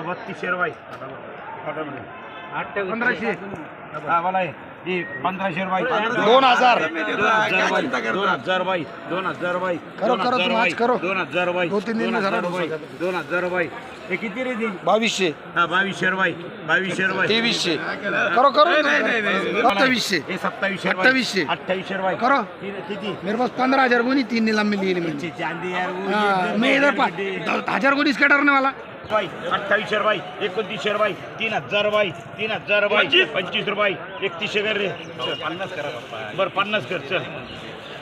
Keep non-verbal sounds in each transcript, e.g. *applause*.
बत्तीस शेरवाई. पंधराशे. बोला पंधराशे रुपये दोन हजार. दोन हजार. दोन दोन दोन. दोन दिन हे किती रे बावीसशे. हा बावीसशे रुपये बावीसशे रुपये तेवीसशे. करो करो. सत्तावीसशे. हे सत्तावीसशे. अठ्ठावीसशे. अठ्ठावीसशे रुपये करो. किती- मेरे पास पंद्रह हजार गोनी तीन नीलाम में लिए मैंने ची- चांदी यार वो ये- मैं इधर पा ये- द- हजार गोनी इसका डरने वाला बाई अठ्ठावीसशे रुपये एकोणतीसशे रुपये तीन हजार रुपये तीन हजार रुपये पंचवीस? रुपये. एकतीसशे कर रे. पन्नास करा बरं पन्नास कर चल.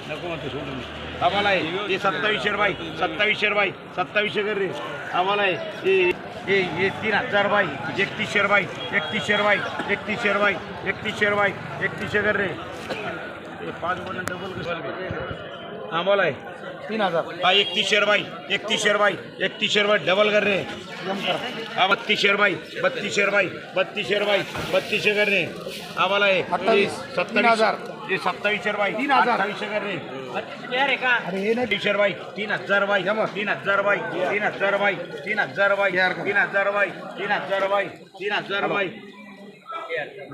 नको म्हणतो सोडून. आम्हाला आहे. हे सत्तावीसशे रुपये सत्तावीसशे रुपये सत्तावीसशे कर रे. आम्हाला आहे. हे हे तीन हजार रुपये एकतीसशे रुपये एकतीसशे रुपये एकतीसशे रुपये एकतीसशे रुपये एकतीसशे कर रे. पाच डबल आम्हाला आहे. तीन हजार. हा एकतीसशे रुपये एकतीसशे रुपये एकतीसशे रुपये डबल कर रे. हा बत्तीसशे रुपये बत्तीसशे रुपये बत्तीसशे रुपये बत्तीसशे कर रे. आम्हाला हे अठ्ठावीस. सत्तावीस तीन हजार. हे सत्तावीसशे रुपये तीन हजार. अठ्ठावीसशे कर रे. अरे हे नाही. तीनशे रुपये तीन हजार रुपये तीन हजार रुपये तीन हजार रुपये तीन हजार रुपये यार का? तीन हजार रुपये तीन हजार रुपये तीन हजार रुपये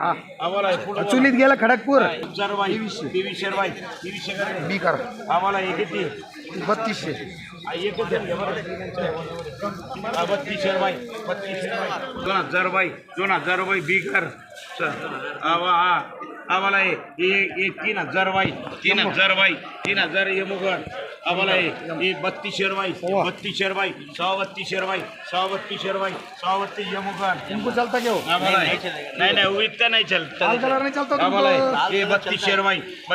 हा. आम्हाला हे पुढं बोला. चुलीत गेला खडकपूर हजार रुपये तेवीसशे. रुपये तेवीसशे कर रे. बी कर. आम्हाला हे किती? बत्तीसशे हा, एकच द्या, घ्या बरं. हा, बत्तीसशे रुपये बत्तीसशे रुपये दोन हजार रुपये दोन हजार रुपये बिगर चल हा वा हा आम्हाला हे आम्हाला बत्तीसशे रुपये बत्तीसशे रुपये सहा बत्तीसशे रुपये सहा बत्तीसशे रुपये सहा बत्तीस मुगड इनको चलता हो आम्हाला नाही नाही. विकता नाही चलत. नहीं चलता आम्हाला हे रुपये वो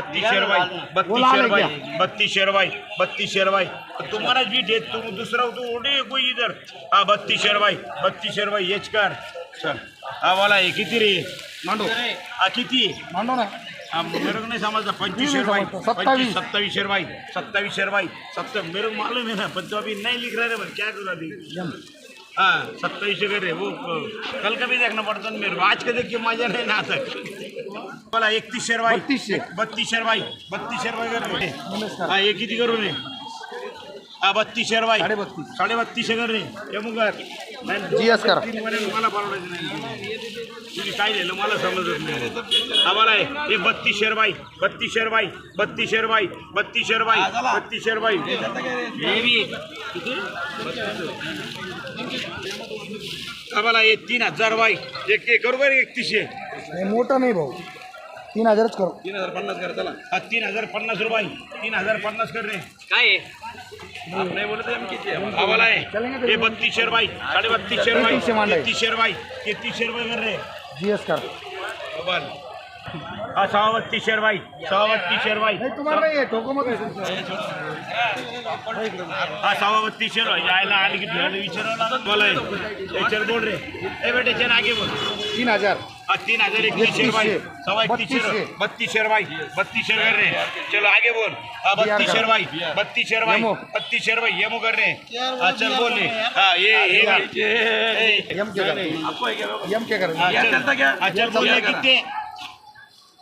बत्तीसशे लाल है रुपये बत्तीसशे रुपये बत्तीसशे रुपये तुम्हाला जी डेट तुम दुसरा तो उडे कोई इधर. हा बत्तीसशे रुपये बत्तीसशे रुपये हेच कर चल. बोला हे किती रे? मांडो. हा किती? मांडो ना. हा, नहीं समझता पंचवीसशे नहीं रुपये समझता, पच्चीस सत्ताईस। सत्तावीसशे रुपये सत्तावीसशे रुपये सत्तर मेरे को मालूम है ना पर तो अभी नहीं लिख रहे रे क्या करूँ अभी? हाँ सत्ताईसशे कर रहे वो कल का भी देखना पड़ता है मेरे को आज का देख के मजा नहीं ना आता. बोला एकतीसशे रुपये बत्तीसशे. बत्तीसशे रुपये बत्तीसशे रुपये कर. हा हे किती करू रे हा बत्तीसशे रुपये साडे बत्तीस. साडे बत्तीसशे कर. रे हे कर. करा. तीन मला परवडायचं नाही तुम्ही काय लिहिलं मला समजत नाही आम्हाला आहे हे बत्तीसशे रुपये बत्तीसशे रुपये बत्तीसशे रुपये बत्तीसशे रुपये बत्तीसशे रुपये हे बी. किती? आम्हाला हे तीन हजार रुपये एक एक करू का एकतीसशे नाही मोठा नाही भाऊ तीन हजारच करो हा तीन हजार पन्नास रुपये तीन हजार पन्नास कर रे काय हे. तेहतीसशे मांडाय. तेहतीसशे रुपये तेहतीसशे रुपये कर रे. जी एस कर. हा नाही ये ठोको मत हा सहा बत्तीसशे रुपये यायला आली की तुला विचारायला. बोला बोल रे. ए बेटे आगे बोल. तीन हजार. हा तीन हजार रुपये एकतीसशे. सवा बत्तीसशे. बत्तीसशे रुपये बत्तीसशे कर रे चलो आगे बोल. हा बत्तीसशे रुपये बत्तीसशे रुपये यमो. बत्तीसशे रुपये येमो कर रे हा चल बोल रे हा ये ये यम क्या कर यम क्या? कर हा चल बोल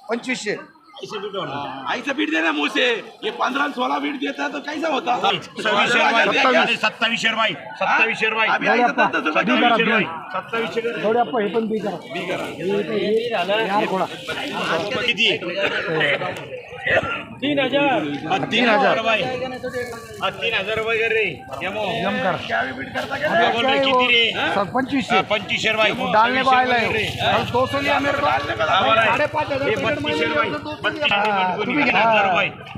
पंचवीसशे. ऐसा बीट देना मुंह से ये पंद्रह सोलह बीट देता है तो कैसा होता सव्वीसशे रुपये सत्तावीसशे रुपये सत्तावीसशे रुपये सत्तावीसशे हे किती तीन हा, तीन हजार. तीन हजार रुपये कर रे यमो. यम कर. हा, बोल रे किती रे? पंचवीसशे पंचवीसशे हजार. हजार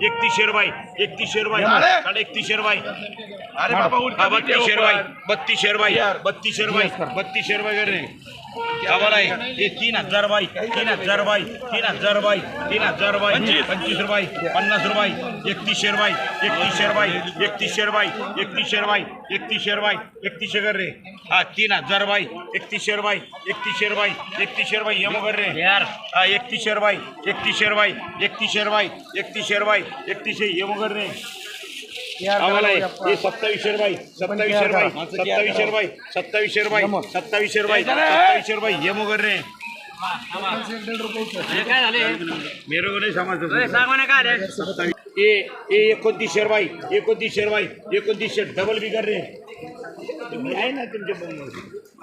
एकतीसशे रुपये एकतीसशे रुपये. साडे एकतीसशे रुपये बत्तीसशे रुपये बत्तीसशे रुपये बत्तीसशे रुपये Yes, हा आहे. हे तीन हजार रुपये तीन हजार रुपये तीन हजार रुपये तीन हजार रुपये पंचवीस रुपये पन्नास रुपये एकतीसशे रुपये एकतीसशे रुपये एकतीसशे रुपये एकतीसशे रुपये एकतीसशे रुपये एकतीसशे कर रे हा तीन हजार रुपये एकतीसशे रुपये एकतीसशे रुपये एकतीसशे रुपये यमो कर रे यार हा एकतीसशे रुपये एकतीसशे रुपये एकतीसशे रुपये एकतीसशे रुपये एकतीसशे यमो कर रे आम्हाला हे सत्तावीसशे रुपये सत्तावीसशे रुपये सत्तावीसशे रुपये सत्तावीसशे रुपये यमो. सत्तावीसशे रुपये सत्तावीसशे रुपये यमो कर रे. मेरे को नहीं समझ सत्तावीस ए ए एकोणतीसशे रुपये एकोणतीसशे रुपये एकोणतीसशे डबल भी कर रे. तुम्ही आहे ना तुमच्या बघून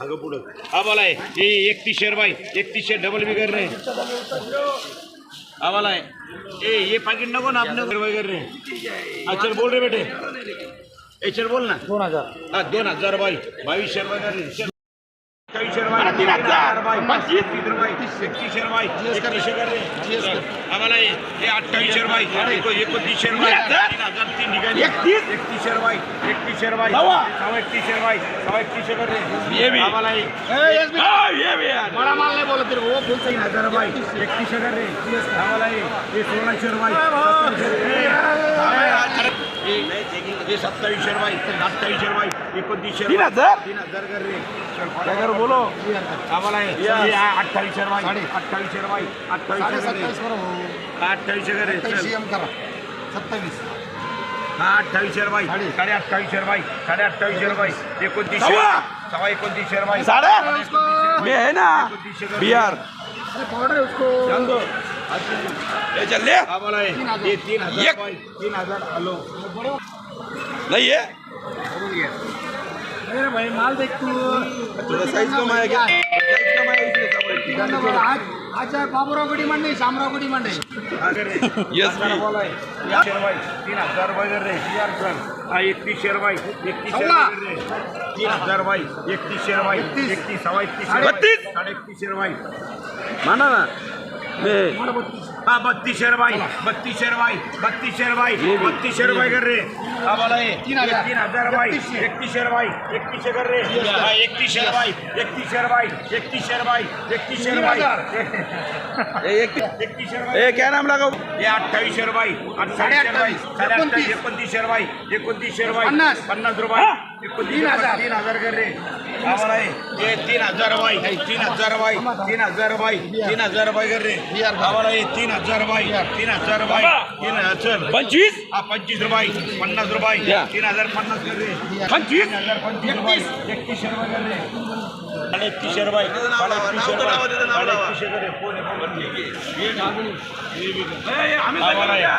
अगं पुढं. हा बोला आहे हे एकतीसशे रुपये एकतीसशे डबल बिगर रे. हा बोला आहे. ए ये पाकिट नको ना आपण वगैरे. हा चल बोल रे बेटे. ए चल बोल ना. दोन हजार. हा दोन हजार बाई. बावीसशे रुपये कर रे चल अठ्ठावीसशे रुपये तीन हजार. बाई पंचवीस. रुपये एकतीसशे रुपये. एकतीसशे कर. रे आम्हाला हे अठ्ठावीसशे रुपये. एको- एकोणतीसशे रुपये. तीन हजार. तीन ठिकाणी. एकतीस. एकतीसशे रुपये. एकतीसशे रुपये. सव्वा. एकतीसशे रुपये. सव्वा एकतीसशे कर. आम्हाला. मला माल नाही बोलत रे फुल तीन हजार रुपये. एकतीसशे कर. रे आम्हाला हे. हे सोळाशे रुपये. सत्तावीसशे रुपये अठ्ठावीसशे रुपये एकोणतीसशे तीन हजार तीन हजार कर रे काय करू बोलो आम्हाला हे हे अठ्ठावीसशे रुपये अठ्ठावीसशे रुपये अठ्ठावीसशे कर. सत्तावीस. सत्तावीस हा अठ्ठावीसशे रुपये साडे अठ्ठावीसशे रुपये साडे अठ्ठावीसशे रुपये एकोणतीसशे सव्वा. सव्वा एकोणतीसशे रुपये साडे! मी आहे ना। बिहार। पावडर एक. तीन हजार. हॅलो. नाही आहे अरे भाई माल देख तू. तुला साईज कम आहे क्या साईज कम आहे इसलिए सब है. त्यांना बोला, आज आज बाबूराव गडी मांडे शामराव गडी मांडे *laughs* Yes, हजार मी. बोला हे. तीनशे रुपये तीन हजार कर रे हा. रुपये कर रे. तीन हजार रुपये एकतीसशे रुपये एकतीस. एकतीस सव्वा एकतीसशे साडे एकतीसशे रुपये माना ना. हा बत्तीसशे रुपये बत्तीसशे रुपये बत्तीसशे रुपये बत्तीसशे रुपये कर रे हा बोला हे. तीन हजार. एकतीसशे. एकतीसशे रुपये एकतीसशे कर रे हा एकतीसशे रुपये एकतीसशे रुपये एकतीसशे रुपये एकतीसशे तीन रुपये हे *laughs* एक एकतीसशे रुपये हे क्या नाम लगा हे अठ्ठावीसशे रुपये अठ्ठावीसशे साडे रुपये अठ्ठावीस. साडे अठ्ठावीस एकोणतीस. एकोणतीसशे रुपये एकोणतीसशे रुपये पन्नास. रुपये एकोणतीस तीन हजार. तीन हजार कर रे. आम्हाला हे तीन हजार रुपये तीन हजार. रुपये तीन हजार रुपये तीन हजार रुपये कर रे. आम्हाला हे तीन हजार रुपये तीन हजार रुपये तीन हजार. पंचवीस? हा पंचवीस रुपये. पन्नास रुपये. तीन हजार पन्नास कर रे. पंचवीस? हजार पंचवीस रुपये. एकतीसशे रुपये कर रे. साडे एकतीसशे रुपये साडे एकतीसशे रुपये साडे एकतीसशे कर रे कोण आहे बघ. हे घालून. हे बी कर. आम्हाला हे.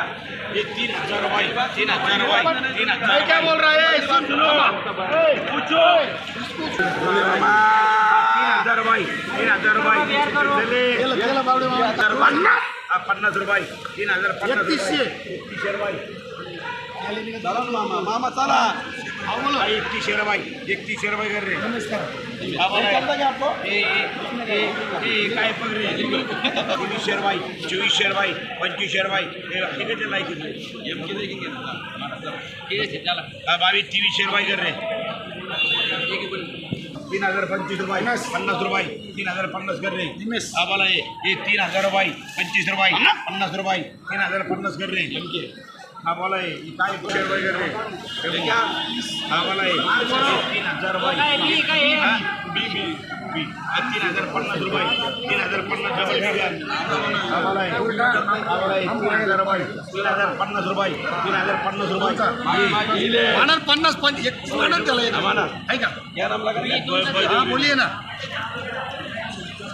हे तीन हजार रुपये तीन हजार रुपये तीन हजार क्या बोल रहा है सुन पूछो तीन हजार तीन हजार पन्नास रुपये तीन हजार पन्नास. एकतीसशे. एकतीसशे रुपये मामा चला हा, एकतीसशे रुपये एकतीसशे रुपये कर रे. हा, बरं आहे. चलता क्या आपको काय बघ रे. चोवीसशे रुपये चोवीसशे रुपये पंचवीसशे रुपये हे किती लायक हा बावीस तेवीसशे रुपये कर रे. तीन हजार पंचवीस रुपये पन्नास. रुपये तीन हजार पन्नास कर रे. हे हे तीन हजार रुपये पंचवीस रुपये पन्नास रुपये तीन हजार पन्नास कर रे. हा बोला काय रुपये कर रे हे बघ. बोला तीन हजार रुपये बी बी बी. तीन हजार पन्नास रुपये. तीन हजार पन्नास रुपये. हा बोला बोला तीन हजार रुपये. तीन हजार पन्नास रुपये. तीन हजार पन्नास रुपये. म्हणा पन्नास पंच एक म्हणा त्याला एक. म्हणा. आहे का? हा बोलिये ना.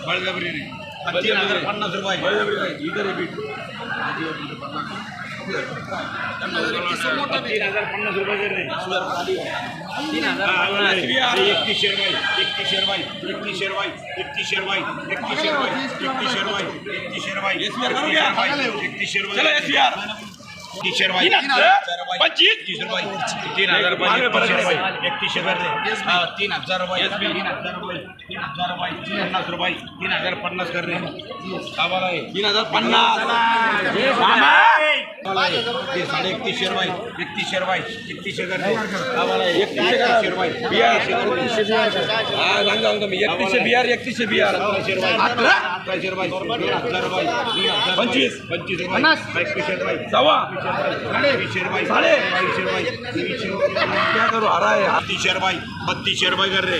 बळजबरी रे हा, तीन हजार पन्नास रुपये. इधर बीट तीन हजार पन्नास रुपये कर रे हा, हे एकतीसशे रुपये एकतीसशे रुपये एकतीसशे रुपये एकतीसशे रुपये एकतीसशे रुपये एकतीसशे रुपये एकतीसशे रुपये SBR करू क्या? एकतीसशे रुपये चलो एस यार एकतीसशे रुपये तीन हजार पंचवीस एकतीस रुपये तीन हजार रुपये मागे एकतीसशे परत रुपये एकतीसशे रुपये हा, तीन हजार रुपये तीन हजार रुपये तीन हजार रुपये पन्नास रुपये तीन हजार पन्नास कर रे हा बरं आहे तीन हजार पन्नास ते साडे एकतीसशे रुपये एकतीसशे रुपये एकतीसशे कर. रे. बरं आहे. एकतीसशे रुपये बिहार. हा सांगा सांगा मी. एकतीसशे बिहार एकतीसशे बिहार. रुपये अठराशे रुपये दोन हजार रुपये तीन हजार रुपये. पंचवीस. पंचवीस रुपये. पन्नास. एकवीसशे रुपये. सवा वीसशे रुपये. साडे. बावीसशे रुपये. तेवीसशे रुपये. क्या करू हरा है बत्तीसशे रुपये. बत्तीसशे रुपये कर रे.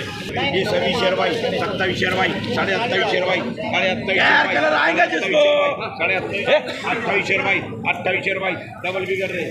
हे सव्वीसशे रुपये. सत्तावीसशे रुपये. साडे अठ्ठावीसशे रुपये. साडे यार, अठ्ठावीसशे जिसको? साडे अठ्ठावीस अठ्ठावीसशे रुपये. अठ्ठावीसशे रुपये. डबल बी कर रे.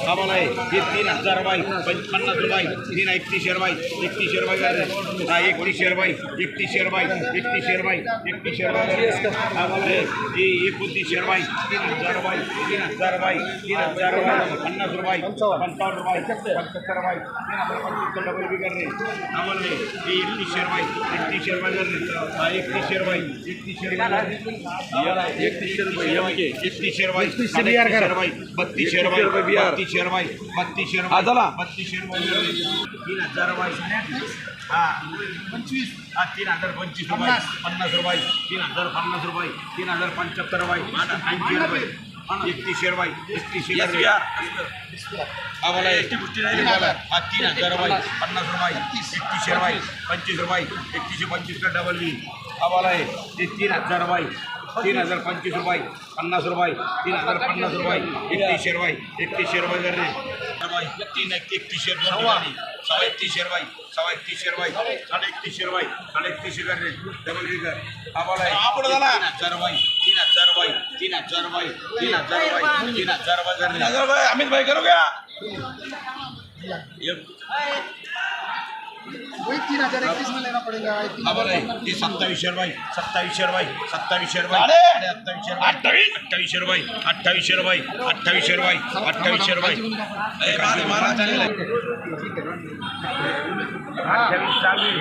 आम्हाला आहे हे तीन हजार बाई पं- पन्नास रुपये तीन एकतीसशे रुपये एकतीसशे रुपये कर रे हा एकतीसशे रुपये एकतीसशे रुपये एकतीसशे रुपये एकतीसशे रुपये आम्हाला आहे हे एकोणतीसशे रुपये तीन हजार रुपये तीन हजार रुपये तीन हजार रुपये पन्नास रुपये पंचावन्न रुपये पंच्याहत्तर रुपये तीन हजार पंच्याहत्तर डबल बी कर रे आम्हाला आहे हे एकतीसशे रुपये एकतीसशे रुपये कर रे हा एकतीसशे रुपये एकतीसशे रुपये एकतीसशे रुपये एकतीसशे रुपये एकतीसशे रुपये बत्तीसशे रुपये बत्तीसशे रुपये बत्तीसशे रुपये हा, चला. बत्तीसशे रुपये तीन हजार रुपये हा. पंचवीस. हा तीन हजार पंचवीस रुपये. पन्नास. रुपये. तीन हजार पन्नास रुपये. तीन हजार पंच्याहत्तर रुपये. ऐंशी रुपये. एकतीसशे रुपये एकतीसशे Yes, रुपये we are. आम्हाला हा तीन हजार रुपये. पन्नास. रुपये. एकतीसशे रुपये पंचवीस रुपये. एकतीसशे पंचवीस का डबल बी आम्हाला आहे ते तीन हजार रुपये. तीन हजार पंचवीस रुपये पन्नास रुपये तीन हजार पन्नास रुपये एकतीसशे रुपये एकतीसशे रुपये कर रे रुपये तीन एक एकतीसशे रुपये सव्वा एकतीसशे रुपये सव्वा एकतीसशे रुपये साडे एकतीसशे रुपये साडे एकतीसशे कर रे डबल बी कर आम्हाला आहे हा, पुढं झाला. तीन हजार रुपये तीन हजार रुपये तीन हजार रुपये तीन हजार रुपये तीन हजार रुपये कर रे हजार भाई अमित भाई करो क्या वही तीन हजार इक्कीस में लेना पड़ेगा ते सत्तावीसशे रुपये सत्तावीसशे रुपये सत्तावीसशे रुपये. साडे अठ्ठावीसशे रुपये अठ्ठावीस? अठ्ठावीसशे रुपये अठ्ठावीसशे रुपये चालेल. अठ्ठावीस सहावीस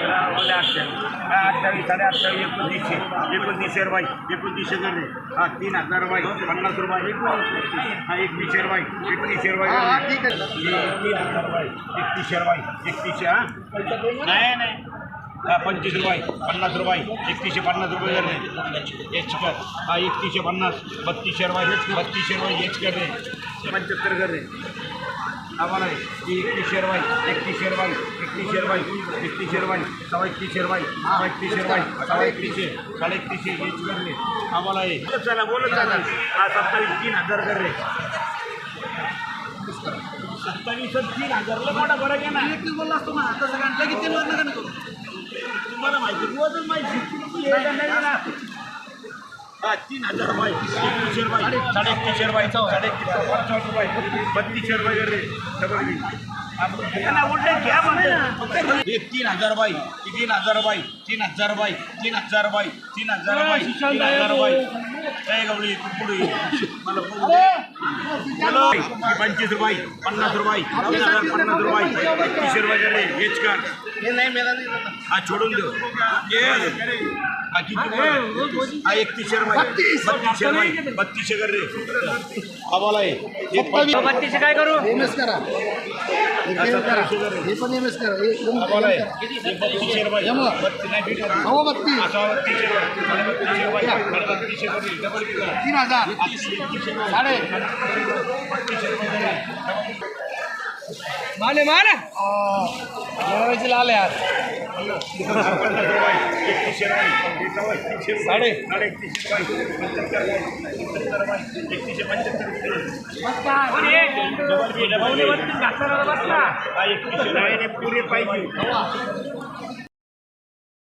अठ्ठावीस. साडे अठ्ठावीस एकोणतीसशे. एकोणतीसशे रुपये एकोणतीसशे कर रे हा तीन हजार रुपये पन्नास रुपये. हा एकतीसशे रुपये एकतीसशे रुपये एकतीसशे रुपये एकतीसशे हा. नाही नाही. पंचवीस रुपये पन्नास रुपये एकतीसशे पन्नास रुपये झाले एच कर हा एकतीसशे पन्नास बत्तीसशे रुपये बत्तीसशे रुपये एच कर रे. पंच्याहत्तर कर रे. आम्हाला एकतीसशे रुपये एकतीसशे रुपये एकतीसशे रुपये एकतीसशे रुपये सव्वा एकतीसशे रुपये सव्वा एकतीसशे रुपये सव्वा एकतीसशे साडे एकतीसशे हेच कर रे. आम्हाला आहे. बोलत चला बोलत चला. हा सत्तावीस तीन हजार कर रे. सत्तावीस तीन हजारला मोठा फरक आहे ना. बोलला असतो ना आता सगळ्यांना लगेच तीन वर नका नको तुम्हाला माहिती रोजच माहिती हे का तीन हजार रुपये एकतीसशे रुपये साडे एकतीसशे रुपये साडे एकतीसशे बत्तीसशे रुपये डबल हे तीन हजार हे तीन हजार रुपये तीन हजार रुपये तीन हजार रुपये तीन हजार रुपये तीन हजार रुपये काय गवळी पुढे हे पंचवीस रुपये पन्नास रुपये तीन हजार पन्नास रुपये. एकतीसशे रुपये हेच कर. हे नाही. हा छोडून देऊ. ये हा? हा एकतीसशे रुपये बत्तीसशे रुपये. बत्तीसशे कर रे. आम्हाला हे. एम एस करा? करा. हे पण एम एस करा हे. बत्तीस. तीन हजार. साडे माने माने लाल यार हे. साडे. साडे एकतीसशे हा पाहिजे